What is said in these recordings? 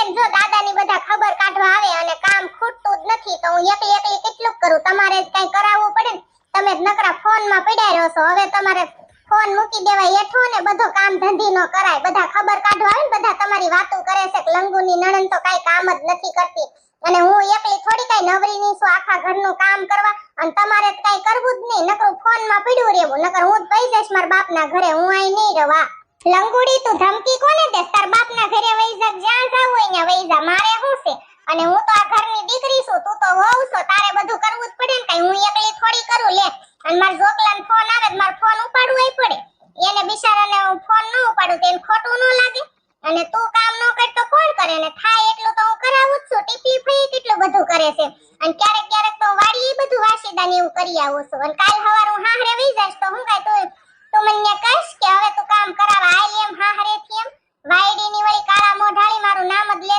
બેન જો દાદાની બધા ખબર કાઢવા આવે અને કામ ખૂટતું જ નથી, તો હું એકલી એકલી કેટલું કરું? તમારે જ કઈ કરાવવું પડે ને? તમે જ નકરા ફોનમાં પડ્યા રહ્યો છો. હવે તમારે ફોન મૂકી દેવાય એઠો ને બધો કામ ધંધી નો કરાય. બધા ખબર કાઢવા આવે ને, બધા તમારી વાતો કરે છે કે લંગુની નણંદ તો કઈ કામ જ નથી કરતી. અને હું એકલી થોડી કઈ નવરી નહીં છું, આખા ઘરનું કામ કરવા. અને તમારે કઈ કરવું જ નહીં. નકરું ફોનમાં પડ્યું રહેવું. નકર હું જ પૈ જઈશ મારા બાપના ઘરે. હું અહીં નહીં રવા. લંગુડી તું ધમકી કોને દે? તાર બાપના ઘરે વઈ જ્યાં જાવ હોય ને મારે હું છે? અને હું તો આ ઘરની દીકરી છું, તું તો હોવ છો, તારે બધું કરવું જ પડે ને કઈ. હું એકલી થોડી કરું, લે. અને મારા જોકલા ફોન આવે મારે ફોન ઉપાડવું પડે એને બિચારાને હું ફોન ન ઉપાડું તો એને ખોટું ન લાગે અને તું કામ ન કર તો કોણ કરે ને થાય એટલું તો હું કરાવું જ છું ટીપી ફઈ કેટલું બધું કરે છે અને ક્યારેક ક્યારેક તો વાડી બધું વાસીદાને એવું કરી આવું છું અને કાલ સવાર હું હાહરે વઈ જાઈશ તો હું કાંઈ તું તું મને કહીશ કે હવે તું કામ કરાવવા આય એમ હાહરે થી એમ વાયડીની વળી કાળા મોઢાળી મારું નામ જ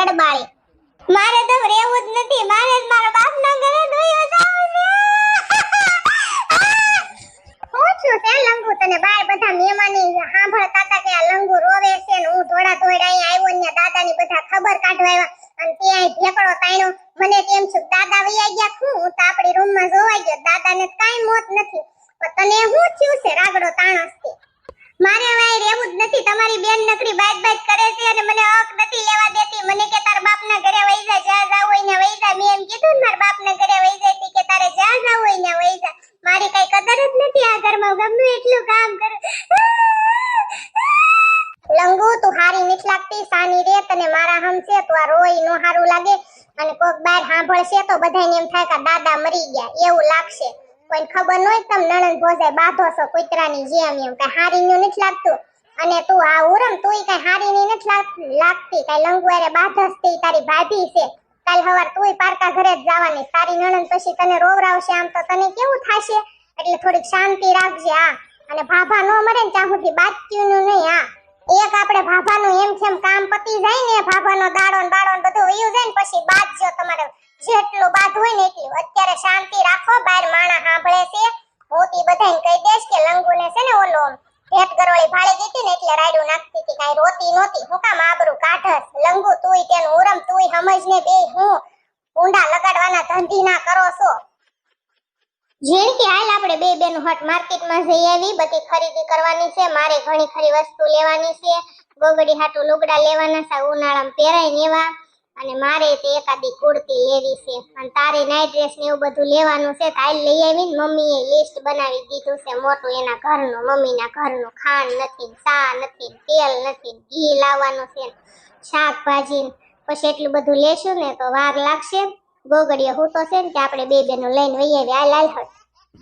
જડબાળી મારે તો રહેવું જ નથી. મારે જ મારા બાપના ઘરે દોયો જાવું છે. છું લંગુ તને બાર બધા મહેમાની સાંભળતા હતા કે આ લંગુ રોવે છે ને હું થોડા થોડા આવ્યો ને દાદાની બધા ખબર કાઢવા આવ્યા. અને ત્યાં ભેકડો તાણ્યો. મને તેમ છું દાદા વૈયા ગયા હું હું તો આપણી રૂમમાં જોવાઈ ગયો. દાદાને કઈ મોત નથી. પણ તને શું થયું છે? રાગડો તાણસ છે મારે હવે અહીં જ નથી. તમારી બેન નકરી બાઈટ બાઈટ કરે છે અને મને હક નથી લેવા દેતી. મને કે તાર બાપના ઘરે વહી જા, જ્યાં જાવ હોય ને વહી જા. મેં એમ કીધું ને મારા બાપના ઘરે વહી જાય કે તારે જ્યાં જાવ હોય ને વહી જા. મારી કઈ કદર જ નથી આ ઘરમાં. હું ગમે એટલું કામ કરું. લંગુ, તું હારી નથી લાગતી, સાની રે તને મારા હમ છે. તો આ રોઈ નો હારું લાગે અને કોક બાર સાંભળશે તો બધાને એમ થાય કે દાદા મરી ગયા. એવું લાગશે. કોઈ ખબર ન તમે નણંદ ભોજાય બાધો છો કુતરાની જેમ એમ, કઈ હારી નું નથી લાગતું? અને તું આ ઉરમ તુંય કઈ હારી ની નથી લાગતી? કઈ લંગુવારે બાધસ તે, તારી ભાભી છે. કાલ હવાર તુંય પારકા ઘરે જ જવાની, તારી નણંદ પછી તને રોવરાવશે આમ તો તને કેવું થાશે? એટલે થોડીક શાંતિ રાખજે આ. અને ભાભા નો મરે ને ત્યાં સુધી બાચ્યું નહીં આ. એક આપણે ભાભાનું એમ કેમ કામ પતી જાય ને, ભાભાનો દાડો ને બાડો ને બધું વયું જાય ને પછી બાજજો તમારે જેટલું બાદ હોય ને એટલું શાંતિ રાખો, બાર માણા સાંભળે છે. હું તી કહી દેશ કે લંગુને છે ને ઓલો ભેટ ગરોળી ભાળી દીધી ને એટલે રાયડું નાખતી હતી, કાંઈ રોતી નહોતી. હું કામ આબરૂ કાઢસ, લંગુ તુંય તેનું ઉરમ તુંય સમજ ને બે હું ઊંડા લગાડવાના ધંધી ના કરો છો. ઝીણકી હાલ આપણે બે બેન હટ માર્કેટમાં જઈ આવી, બધી ખરીદી કરવાની છે, મારે ઘણી ખરી વસ્તુ લેવાની છે. ગોગડી હાટુ લુગડા લેવાના છે, ઉનાળામાં પહેરાય ને અને મારે તે એકાદી કુર્તી લેવી છે. અને તારે નાઈટ ડ્રેસ ને એવું બધું લેવાનું છે તો લઈ આવીને મમ્મીએ લિસ્ટ બનાવી દીધું છે મોટું એના ઘરનું, મમ્મીના ઘરનું ખાંડ નથી, ચા નથી, તેલ નથી, ઘી લાવવાનું છે, શાકભાજી પછી એટલું બધું લેશું ને તો વાર લાગશે. ગોગડીએ હું તો છે ને કે આપણે બે બેનો લઈને વહી આવી આ લાલ હોય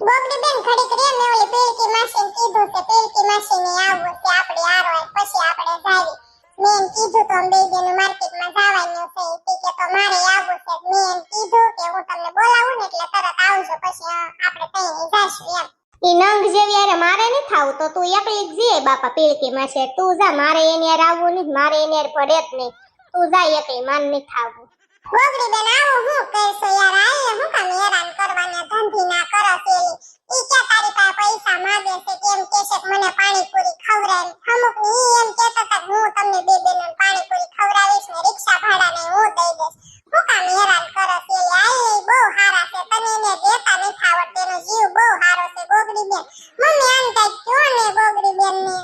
ગોગડી બેન ઘડીક રે ને ઓલી પેલકી માસીને કીધું કે પેલકી માસીને આવવું છે, આપણે આરો પછી આપણે જાવી. મેં એમ કીધું તો બે બેનું માર્કેટમાં જવાનું છે. ઈ કે તો મારે આવવું છે. મેં એમ કીધું કે હું તમને બોલાવું ને એટલે તરત આવજો પછી આપણે કઈ નહીં જાશું એમ. ઈ નંગ જેવી યારે મારે નહીં થાવું તો તું એકલી જ જઈએ બાપા પેલકી માં છે. તું જા મારે એની યાર આવવું નહીં મારે એની યાર પડે જ નહીં તું જા એકલી માન નહીં થાવું. ગોગડી બેન આવું હું કરશો યાર? આય હું કામ હેરાન કરવાના ધંધી ના કરો પેલી ઈ કે તારી પાસે પૈસા માંગે છે? કેમ કે છે મને પાણીપુરી ખવડાવ અમુકની એમ કહેતા હતા હું તમને બે બેનો પાણીપુરી ખવડાવીશ ને રિક્ષા ભાડા ને હું દઈ દઈશ. હું કામ હેરાન કરો છે. આય બહુ હારા છે. તને એને દેતા નહીં આવડતું. એનો જીવ બહુ હારો છે ગોગડી બેન. મમ્મી, આમ કઈ કયો ને ગોગડી બેન ને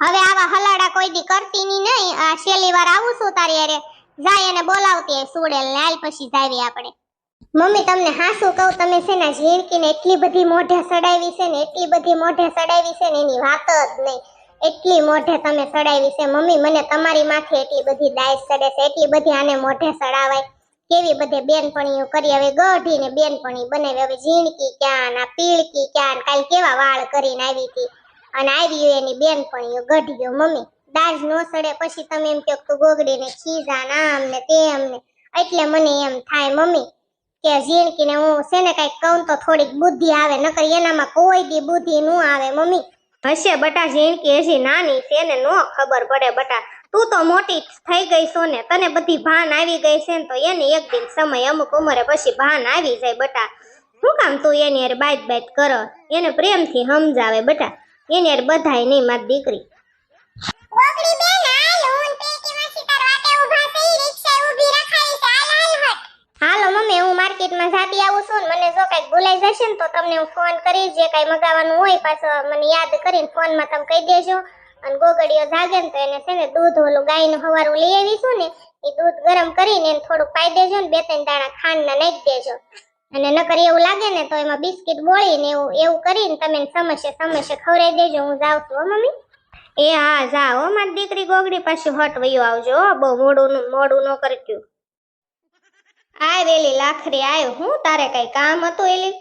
હવે આવા હલાડા કોઈ દી કરતી ની નહીં. આ છેલ્લી વાર આવું છું તારી અરે જાય અને બોલાવતી સુડેલ ને આલ પછી જાવી આપણે. મમ્મી, તમને હાસું કહું, તમે છે ને ઝીણકીને એટલી બધી મોઢે સડાવી છે ને, એટલી બધી મોઢે સડાવી છે ને, એની વાત જ નહીં. એટલી મોઢે તમે સડાવી છે. મમ્મી, મને તમારી માથે એટલી બધી દાય સડે છે, એટલી બધી આને મોઢે સડાવાય. કેવી બધે બેનપણીઓ કરી, હવે ગઢી બેનપણી બનાવી, હવે ઝીણકી ક્યાં આ પીળકી ક્યાં કાલ કેવા વાળ કરીને આવી હતી. અને આવી એની બેનપણીઓ, ગઢીઓ. મમ્મી દાજ નો સડે, પછી તમે એમ કહો ગોગડીને ખીજા નામ ને તેમ ને એટલે મને એમ થાય, મમ્મી કે ઝીણકીને હું છે ને કંઈક કહું તો થોડીક બુદ્ધિ આવે, નકર એનામાં કોઈ દી બુદ્ધિ ન આવે, મમ્મી. હશે બટા જીણકી હજી નાની છે ને, નો ખબર પડે બટા. તું તો મોટી થઈ ગઈ છો ને, તને બધી ભાન આવી ગઈ છે ને, તો એને એક દિન સમય અમુક ઉંમરે પછી ભાન આવી જાય બટા. શું કામ તું એની યાર બાઈટ બાઈટ કરો? એને પ્રેમથી સમજાવે બટા. એની યાર બધાય નહીં મારી દીકરી. માર્કેટમાં જાતી આવું ને મને જો કંઈક ભૂલાઈ જશે ને તો તમને હું ફોન કરી, જે કઈ મગાવવાનું હોય પાછો મને યાદ કરીને ફોનમાં તમે કહી દેજો. અને ગોગડીઓ જાગે ને તો એને છે ને દૂધ ઓલું ગાયનું હવારું લઈ આવીશું ને, એ દૂધ ગરમ કરીને એને થોડુંક પાઈ દેજો ને, બે ત્રણ દાણા ખાંડના નાખી દેજો. અને નકર એવું લાગે ને તો એમાં બિસ્કિટ બોળીને એવું એવું કરીને તમે સમસ્ય સમસ્ય ખવડાવી દેજો, હું જાઉં છું મમ્મી. એ હા જાઓ મારી દીકરી ગોગડી, પાછી હટ વયો આવજો બહુ મોડું મોડું ન કરજો આય વેલી લાખરી આય, હું તારે કઈ કામ હતું એલી?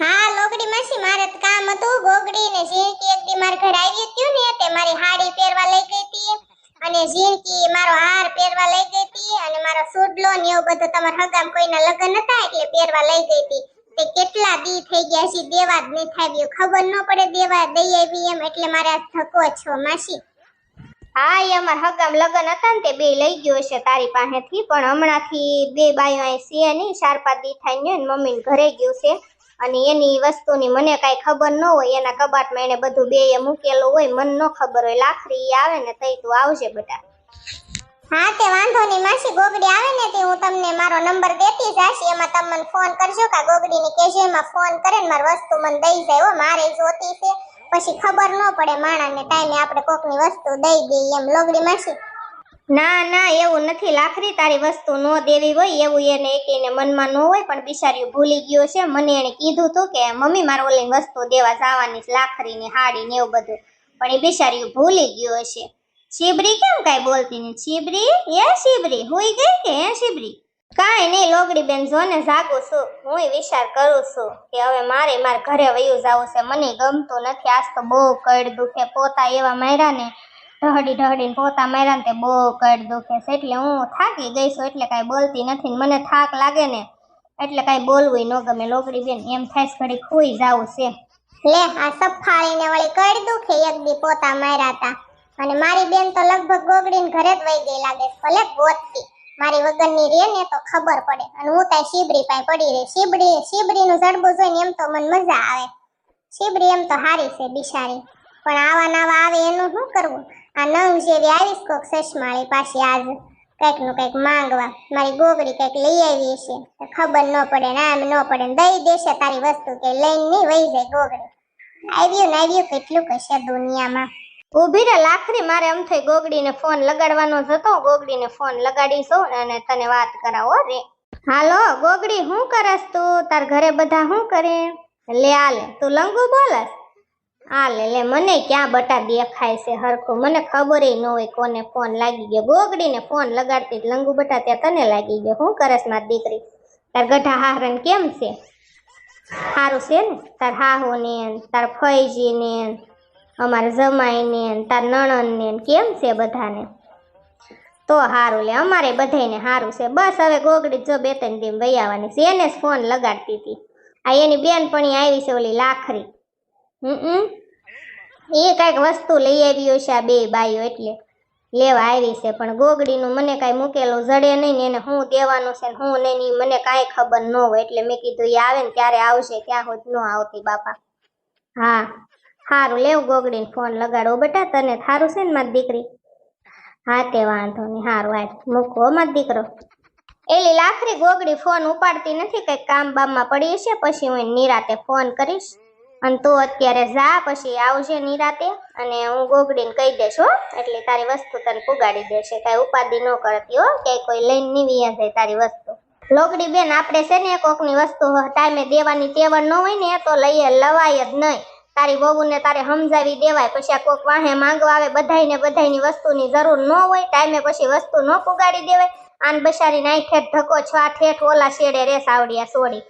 હા, લોગડી માસી, મારે કામ હતું. ગોગડી ને ઝીણકી એક દી મારા ઘરે આવી હતી ને તે મારી હાડી પહેરવા લઈ ગઈ હતી અને ઝીણકી મારો હાર પહેરવા લઈ ગઈ હતી અને મારો સુડલો ને એવું બધું તમારા હગામ કોઈના લગ્ન હતા એટલે પહેરવા લઈ ગઈ હતી તે કેટલા દી થઈ ગયા છે, દેવા જ નહીં થાવ્યું. ખબર ન પડે, દેવા દઈ આવી એમ એટલે મારે આ ધક્કો છો, માસી. હા એ અમાર હગામ લગ્ન હતા ને તે બે લઈ ગયો છે તારી પાસેથી, પણ હમણાંથી બે બાયો અહીં છે નહીં ચાર પાંચ ને મમ્મીને ઘરે ગયું છે. અને એની વસ્તુની મને કાંઈ ખબર ન હોય, એના કબાટમાં એને બધું બે એ મૂકેલું હોય, મને ન ખબર હોય લાખરી આવે ને તઈ તું આવજે બેટા. હા, તે વાંધો નહીં, માસી ગોગડી આવે ને તે હું તમને મારો નંબર દેતી જાશી, એમાં તમે મને ફોન કરજો, કે ગોગડીને કેજો એમાં ફોન કરે ને મારી વસ્તુ મને દઈ જાય, હો, મારે જોતી છે. પછી ખબર ન પડે માણાને ટાઈમે આપણે કોકની વસ્તુ દઈ દઈએ એમ લોગડી માસી. ના ના, એવું નથી. લાખરી તારી વસ્તુ ન દેવી હોય એવું એને એકઈને મનમાં ન હોય, પણ બિચારીઓ ભૂલી ગયો છે. મને એને કીધું હતું કે, મમ્મી, મારે ઓલી વસ્તુ દેવા જવાની છે, લાખરીની હાડી ને એવું બધું. પણ એ બિચારીઓ ભૂલી ગયો છે શિબરી કેમ કાંઈ બોલતી નહીં? શિબરી? એ શિબરી? હોઈ ગઈ કે હે શિબરી? કાંઈ નહીં લોગડી બેન જો ને જાગું છું. હું વિચાર કરું છું કે હવે મારે મારે ઘરે વયું જવું છે. મને ગમતું નથી આજ તો બહુ કડ દુખે. પોતા એવા માર્યા ને, ઢહડી ઢહડીને પોતા માર્યા ને તે બહુ કડ દુખે છે. એટલે હું થાકી ગઈ છું, એટલે કાંઈ બોલતી નથી ને મને થાક લાગે ને, એટલે કાંઈ બોલવું ન ગમે. લોગડી બેન એમ થાય ઘડી ખોઈ જવું છે. લે, આ સફાળીને વળી કડ દુખે એક દી પોતા માર્યા તા. અને મારી બેન તો લગભગ ગોગડીને ઘરે જ વહી ગઈ લાગે ભલે ગોતતી. મારી વગરની રે ને તો ખબર પડે. અને હું ત્યાં શીબડી પાસે પડી રહી. શીબડી શીબડીનું જડબું જોઈને એમ તો મને મજા આવે. શીબડી એમ તો હારી છે બિચારી. પણ આવા નાવા આવે એનું શું કરવું? આ નંગ જેવી આવીશ કોક સસમાળી પાછી આજ કંઈકનું કંઈક માંગવા. મારી ગોગડી કંઈક લઈ આવી છે ખબર ન પડે ને આમ ન પડે ને દઈ દેશે તારી વસ્તુ કે લઈને નહીં વહી જાય ગોગડી. આવ્યું ને આવ્યું, કેટલું કશે દુનિયામાં. ઊભી રે લાખરી મારે એમ થઈ ગોગડીને ફોન લગાડવાનો જ હતો. ગોગડીને ફોન લગાડીશું અને તને વાત કરાવો રે. હાલો, ગોગડી શું કરસ તું? તાર ઘરે બધા શું કરે? લે, આલે, તું લંગુ બોલસ? આલે, લે, મને ક્યાં બટા દેખાય છે હરખું? મને ખબર ન હોય કોને ફોન લાગી ગયો. ગોગડીને ફોન લગાડતી જ લંગુ બટા ત્યાં તને લાગી ગયો. શું કરસ મારી દીકરી? તાર ગઢા હારણ કેમ છે? સારું છે ને? તાર હાહુ ને, તાર ફૈજી ને. અમારે જમાઈને ને તાર નણંદ ને કેમ છે બધાને? તો સારું લે, અમારે બધાયને સારું છે. બસ હવે ગોગડી જો બે ત્રણ દિન વહી આવવાની છે. એને જ ફોન લગાડતી હતી. આ એની બેનપણી આવી છે ઓલી લાખરી. હમ એ કાંઈક વસ્તુ લઈ આવી છે આ બે બાઈઓ એટલે. લેવા આવી છે, પણ ગોગડીનું મને કાંઈ મૂકેલું જડે નહીં ને એને શું દેવાનું છે ને હું નહીં મને કાંઈ ખબર ન હોય એટલે મેં કીધું એ આવે ને ત્યારે આવશે, ત્યાં સુધી ન આવતી બાપા. હા. સારું લેવ ગોગડીને ફોન લગાડો બેટા, તને થારું છે ને મારી દીકરી? હા તે વાંધો નહીં સારું આજ મૂકો મારી દીકરો. એલી લાખરી ગોગડી ફોન ઉપાડતી નથી, કંઈક કામ બામમાં પડી છે પછી હું નિરાતે ફોન કરીશ. અને તું અત્યારે જા, પછી આવજે નિરાતે, અને હું ગોગડીને કહી દઈશ હો, એટલે તારી વસ્તુ તને પુગાડી દેશે. કાંઈ ઉપાધિ ન કરતી હો, કે કોઈ લઈને નીવી જાય તારી વસ્તુ. લોકડી બેન, આપણે છે ને કોકની વસ્તુ ટાઈમે દેવાની તેવડ ન હોય ને, તો લઈએ, લવાય જ નહીં. તારી વહુને તારે સમજાવી દેવાય, પછી આ કોક વાહે માંગવા આવે, બધાયને બધાયની વસ્તુની જરૂર ન હોય, ટાઈમે પછી વસ્તુ ન પુગાડી દેવાય. આન બસારી નાઈ ઠેઠ ધક્કો છ, આ ઠેઠ ઓલા શેડે રેસ આવડ્યા સોડી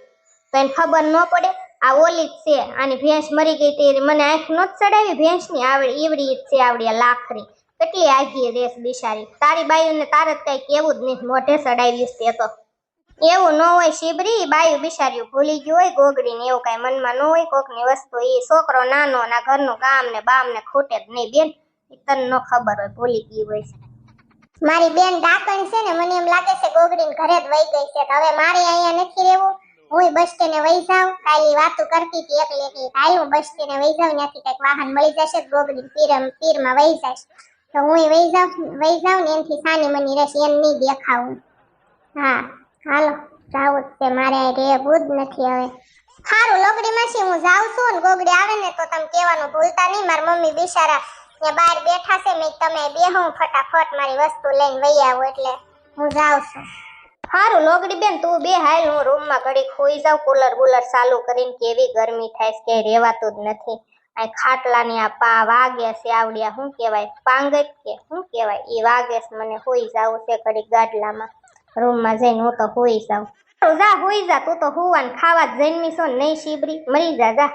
તો એને ખબર ન પડે, આ ઓલી જ છે, આની ભેંસ મરી ગઈ તે મને આંખ નો ચડાવી, ભેંસની આવડી, ઈવડી જ છે આવડિયા લાખરી. કેટલી આગી રેસ બિસારી તારી બાયુને તારે જ કઈ કેવું જ નહીં, મોઢે ચડાવ્યું છે તો. એવું ન હોય શીબરી બાયું બિચાર્યું ભૂલી ગયું હોય ગોગડી ને એવું કઈ મનમાં ન હોય, કોકની વસ્તુ એ છોકરો નાનો ના ઘરનું કામ ને બામ ને ખૂટે જ નહીં બેન. તન ન ખબર હોય, ભૂલી ગઈ હોય છે. મારી બેન ડાકણ છે ને, મને એમ લાગે છે ગોગડી ઘરે જ વહી ગઈ છે. હવે મારે અહીંયા નથી રહેવું. હું બસ સ્ટેન્ડે વહી જાઉં. કાલી વાતો કરતી હતી એકલી એકલી. હાલ હું બસ સ્ટેન્ડે વહી જાઉં, ત્યાંથી કંઈક વાહન મળી જશે ગોગડી પીર પીરમાં વહી જશે તો હું વહી જાઉં વહી જાઉં ને એનથી સાની મની રહેશે એમ નહીં દેખાવું. હા. હાલો, જાવું છે. મારે રહેવું જ નથી હવે. સારું લોકડીમાં છે હું જાઉં છું ને? ગોગડી આવે ને તો તમે કહેવાનું ભૂલતા નહીં. મારા મમ્મી બિચારા ત્યાં બહાર બેઠા છે મેં તમે બે હું ફટાફટ મારી વસ્તુ લઈને વહી આવું એટલે હું જાઉં છું. સારું લોકડી બેન તું બે હાલ, હું રૂમમાં ઘડીક ખોઈ જાઉં, કુલર બુલર ચાલુ કરીને કેવી ગરમી થાય છે કે રહેવાતું જ નથી. આ ખાટલાની આ પા વાગે છે, આવડ્યા, શું કહેવાય? પાંગત કે શું કહેવાય? એ વાગે મને હોઈ જાવું છે ઘડી ગાડલામાં. રૂમમાં જઈને હું તો હોઈ જાઉં. જા હોઈ જા, તું તો હુવાન ખાવા જન્મી છો નહીં શીબરી મરી જા જા.